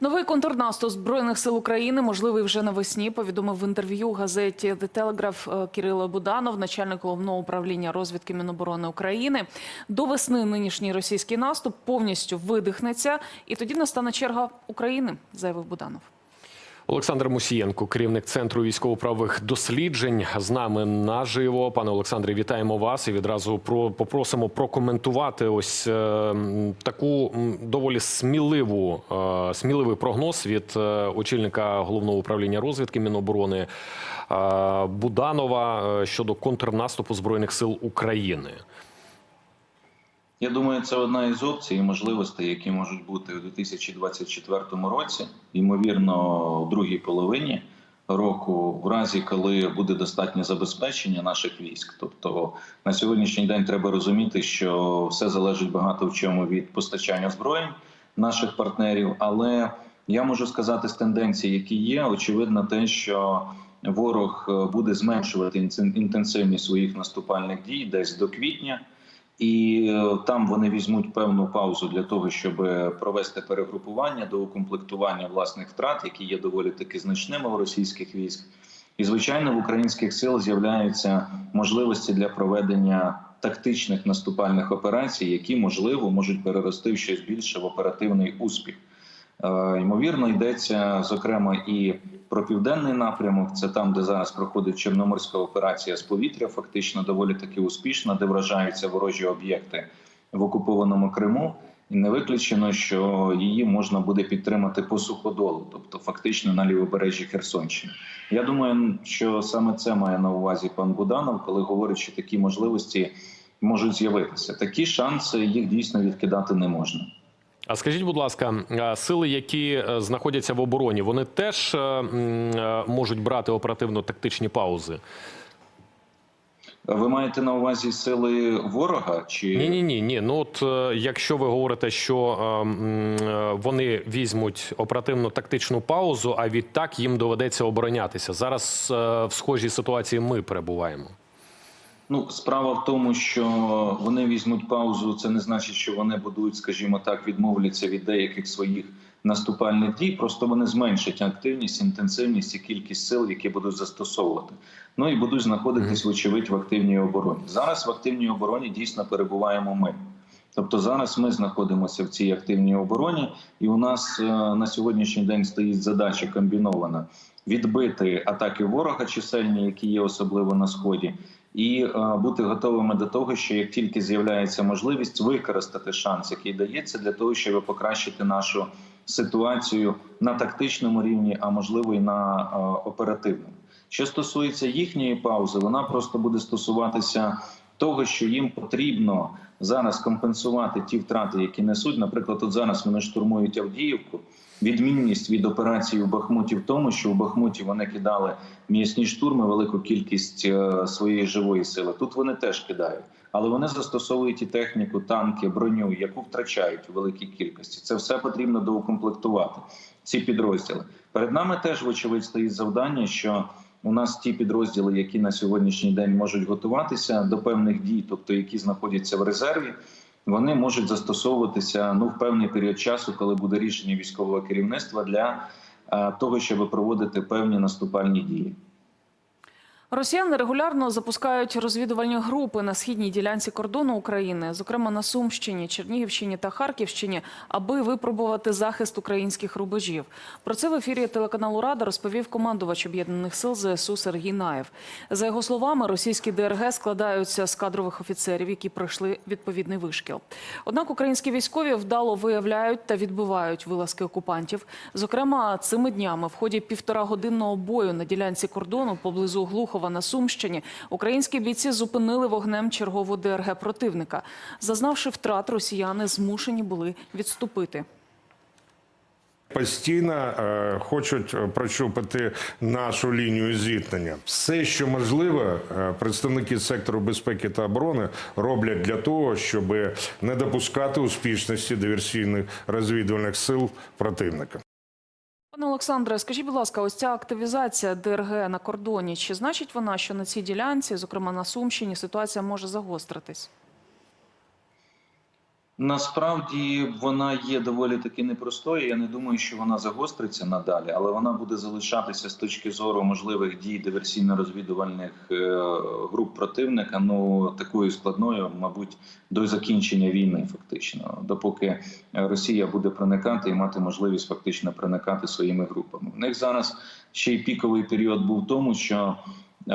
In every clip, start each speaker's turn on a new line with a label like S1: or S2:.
S1: Новий контрнаступ збройних сил України можливий вже навесні. Повідомив в інтерв'ю газеті The Telegraph е, Кирило Буданов, начальник головного управління розвідки Міноборони України. До весни нинішній російський наступ повністю видихнеться, і тоді настане черга України, заявив Буданов.
S2: Олександр Мусієнко, керівник центру військово-правових досліджень, з нами наживо. Пане Олександре, вітаємо вас і відразу про попросимо прокоментувати ось е, таку доволі сміливу е, сміливий прогноз від е, очільника головного управління розвідки Міноборони е, Буданова е, щодо контрнаступу збройних сил України.
S3: Я думаю, це одна із опцій і можливостей, які можуть бути у 2024 році, ймовірно, в другій половині року, в разі, коли буде достатнє забезпечення наших військ. Тобто на сьогоднішній день треба розуміти, що все залежить багато в чому від постачання зброї наших партнерів. Але я можу сказати з тенденцій, які є, очевидно, те, що ворог е, буде зменшувати інтен- інтенсивність своїх наступальних дій десь до квітня. І е, там вони візьмуть певну паузу для того, щоб провести перегрупування до укомплектування власних втрат, які є доволі таки значними у російських військ. І звичайно, в українських сил з'являються можливості для проведення тактичних наступальних операцій, які можливо можуть перерости в щось більше в оперативний успіх. Е, Ймовірно, йдеться зокрема і про південний напрямок. Це там, де зараз проходить Чорноморська операція з повітря, фактично доволі таки успішна, де вражаються ворожі об'єкти в окупованому Криму. І не виключено, що її можна буде підтримати по суходолу, тобто фактично на лівобережжі Херсонщини. Я думаю, що саме це має на увазі пан Буданов, коли говорить, що такі можливості можуть з'явитися. Такі шанси їх дійсно відкидати не можна.
S2: А скажіть, будь ласка, сили, які е, знаходяться в обороні, вони теж е, е, можуть брати оперативно-тактичні паузи?
S3: Ви маєте на увазі сили ворога? Чи
S2: Ні, ні, ні, ні. Ну от якщо ви говорите, що е, вони візьмуть оперативно-тактичну паузу, а відтак їм доведеться оборонятися. Зараз е, в схожій ситуації ми перебуваємо.
S3: Ну, справа в тому, що вони візьмуть паузу. Це не значить, що вони будуть, скажімо так, відмовляться від деяких своїх наступальних дій. Просто вони зменшать активність, інтенсивність і кількість сил, які будуть застосовувати. Ну і будуть знаходитись, вочевидь, в активній обороні. Зараз в активній обороні дійсно перебуваємо ми. Тобто зараз ми знаходимося в цій активній обороні, і у нас е, на сьогоднішній день стоїть задача комбінована відбити атаки ворога чисельні, які є особливо на сході, і е, бути готовими до того, що як тільки з'являється можливість використати шанс, який дається, для того, щоб покращити нашу ситуацію на тактичному рівні, а можливо і на е, оперативному. Що стосується їхньої паузи, вона просто буде стосуватися того, що їм потрібно зараз компенсувати ті втрати, які несуть. Наприклад, от зараз вони штурмують Авдіївку. Відмінність від операції в Бахмуті в тому, що в Бахмуті вони кидали м'ясні штурми, велику кількість е, своєї живої сили. Тут вони теж кидають, але вони застосовують і техніку, танки, броню, яку втрачають у великій кількості. Це все потрібно доукомплектувати. Ці підрозділи перед нами теж вочевидь стоїть завдання, що у нас ті підрозділи, які на сьогоднішній день можуть готуватися до певних дій, тобто які знаходяться в резерві, вони можуть застосовуватися ну в певний період часу, коли буде рішення військового керівництва для е, того, щоб проводити певні наступальні дії.
S1: Росіяни регулярно запускають розвідувальні групи на східній ділянці кордону України, зокрема на Сумщині, Чернігівщині та Харківщині, аби випробувати захист українських рубежів. Про це в ефірі телеканалу Рада розповів командувач об'єднаних сил ЗСУ Сергій Наєв. За його словами, російські ДРГ складаються з кадрових офіцерів, які пройшли відповідний вишкіл. Однак українські військові вдало виявляють та відбивають вилазки окупантів. Зокрема, цими днями в ході півторагодинного бою на ділянці кордону поблизу Глухова на Сумщині українські бійці зупинили вогнем чергову ДРГ противника. Зазнавши втрат, росіяни змушені були відступити.
S4: Постійно е, хочуть прощупати нашу лінію зіткнення. Все, що можливо, е, представники сектору безпеки та оборони роблять для того, щоб не допускати успішності диверсійних розвідувальних сил противника.
S1: Пане Олександре, скажіть, будь ласка, ось ця активізація ДРГ на кордоні, чи значить вона, що на цій ділянці, зокрема на Сумщині, ситуація може загостритись?
S3: Насправді вона є доволі таки непростою. Я не думаю, що вона загостриться надалі, але вона буде залишатися з точки зору можливих дій диверсійно-розвідувальних е, груп противника. Ну такою складною, мабуть, до закінчення війни, фактично, допоки е, Росія буде проникати і мати можливість фактично проникати своїми групами. В них зараз ще й піковий період був в тому, що е,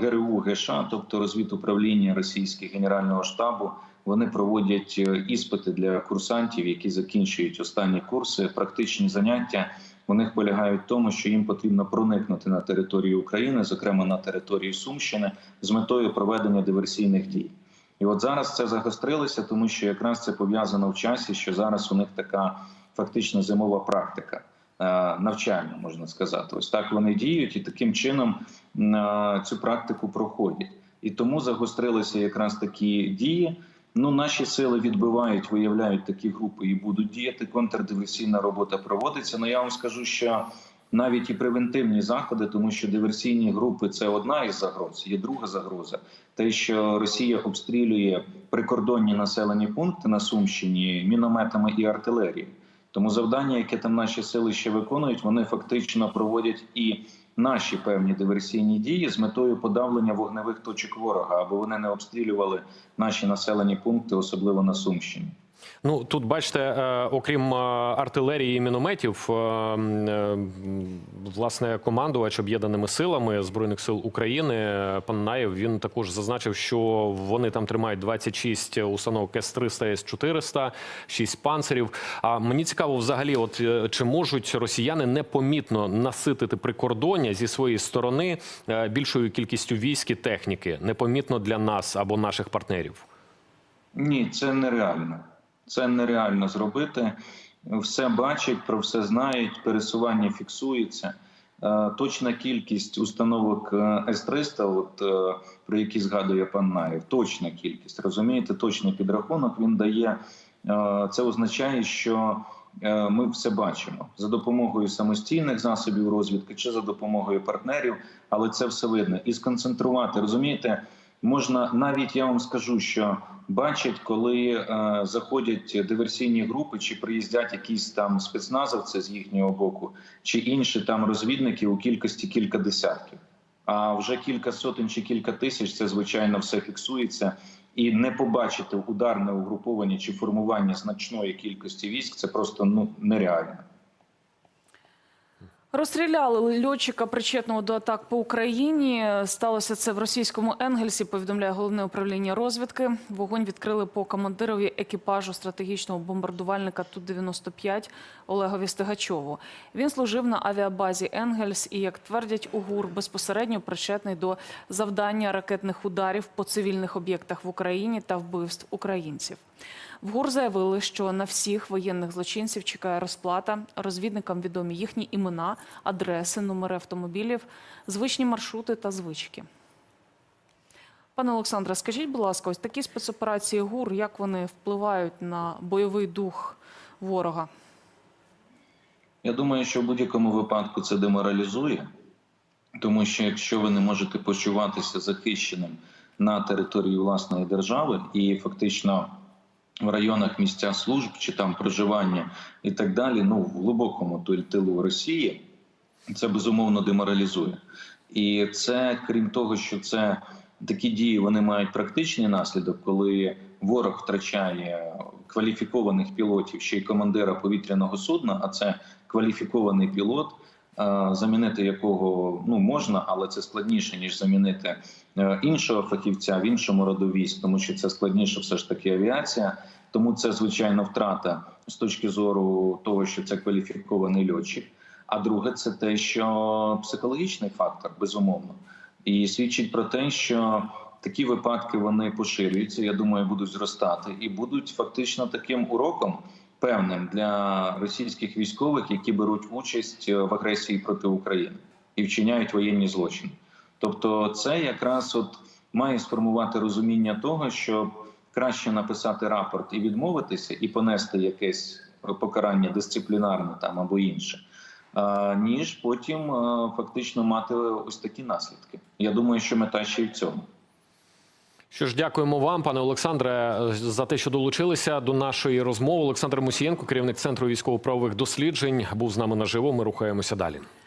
S3: ГРУ ГШ, тобто розвідуправління російського генерального штабу. Вони проводять е, іспити для курсантів, які закінчують останні курси. Практичні заняття у них полягають в тому, що їм потрібно проникнути на територію України, зокрема на територію Сумщини, з метою проведення диверсійних дій. І от зараз це загострилося, тому що якраз це пов'язано в часі, що зараз у них така фактично зимова практика е, навчання, можна сказати. Ось так вони діють, і таким чином е, цю практику проходять. І тому загострилися якраз такі дії. Ну, наші сили відбивають, виявляють такі групи і будуть діяти. Контрдиверсійна робота проводиться. Ну я вам скажу, що навіть і превентивні заходи, тому що диверсійні групи це одна із загроз. Є друга загроза. Те, що Росія обстрілює прикордонні населені пункти на Сумщині мінометами і артилерією. Тому завдання, яке там наші сили ще виконують, вони фактично проводять і наші певні диверсійні дії з метою подавлення вогневих точок ворога, аби вони не обстрілювали наші населені пункти, особливо на Сумщині.
S2: Ну тут бачите, е, окрім е, артилерії і мінометів, е, власне, командувач об'єднаними силами збройних сил України пан Наєв він також зазначив, що вони там тримають 26 установок С-300, С-400, 6 панцирів. А мені цікаво, взагалі, от чи можуть росіяни непомітно наситити прикордоння зі своєї сторони більшою кількістю військ і техніки, непомітно для нас або наших партнерів?
S3: Ні, це нереально. Це нереально зробити. Все бачать, про все знають, пересування фіксується. Е, Точна кількість установок е, С-300, от, е, про які згадує пан Наєв, точна кількість, розумієте, точний підрахунок він дає. Це означає, що ми все бачимо за допомогою самостійних засобів розвідки чи за допомогою партнерів, але це все видно. І сконцентрувати, розумієте, можна навіть я вам скажу, що бачать, коли е, заходять диверсійні групи, чи приїздять якісь там спецназовці з їхнього боку, чи інші там розвідники у кількості кілька десятків. А вже кілька сотень чи кілька тисяч це звичайно все фіксується. І не побачити ударне угруповання чи формування значної кількості військ це просто ну нереально.
S1: Розстріляли льотчика, причетного до атак по Україні. Сталося це в російському Енгельсі. Повідомляє головне управління розвідки. Вогонь відкрили по командирові екіпажу стратегічного бомбардувальника Ту 95 Олегові Стегачову. Він служив на авіабазі Енгельс і, як твердять у ГУР, безпосередньо причетний до завдання ракетних ударів по цивільних об'єктах в Україні та вбивств українців. В ГУР заявили, що на всіх воєнних злочинців чекає розплата. Розвідникам відомі їхні імена, адреси, номери автомобілів, звичні маршрути та звички. Пане Олександре, скажіть, будь ласка, ось такі спецоперації ГУР, як вони впливають на бойовий дух ворога?
S3: Я думаю, що в будь-якому випадку це деморалізує, тому що якщо ви не можете почуватися захищеним на території власної держави і фактично в районах місця служб чи там проживання і так далі, ну в глибокому тил- тилу Росії, це безумовно деморалізує. І це крім того, що це такі дії вони мають практичний наслідок, коли ворог втрачає кваліфікованих пілотів, ще й командира повітряного судна, а це кваліфікований пілот, е, замінити якого ну можна, але це складніше ніж замінити е, іншого фахівця в іншому роду військ, тому що це складніше, все ж таки авіація. Тому це звичайно втрата з точки зору того, що це кваліфікований льотчик. А друге, це те, що психологічний фактор, безумовно, і свідчить про те, що такі випадки вони поширюються. Я думаю, будуть зростати і будуть фактично таким уроком певним для російських військових, які беруть участь в агресії проти України і вчиняють воєнні злочини. Тобто, це якраз от має сформувати розуміння того, що краще написати рапорт і відмовитися, і понести якесь покарання дисциплінарне там або інше. А, Ніж потім фактично мати ось такі наслідки. Я думаю, що мета ще й в цьому.
S2: Що ж, дякуємо вам, пане Олександре, за те, що долучилися до нашої розмови. Олександр Мусієнко, керівник центру військово-правових досліджень, був з нами наживо. Ми рухаємося далі.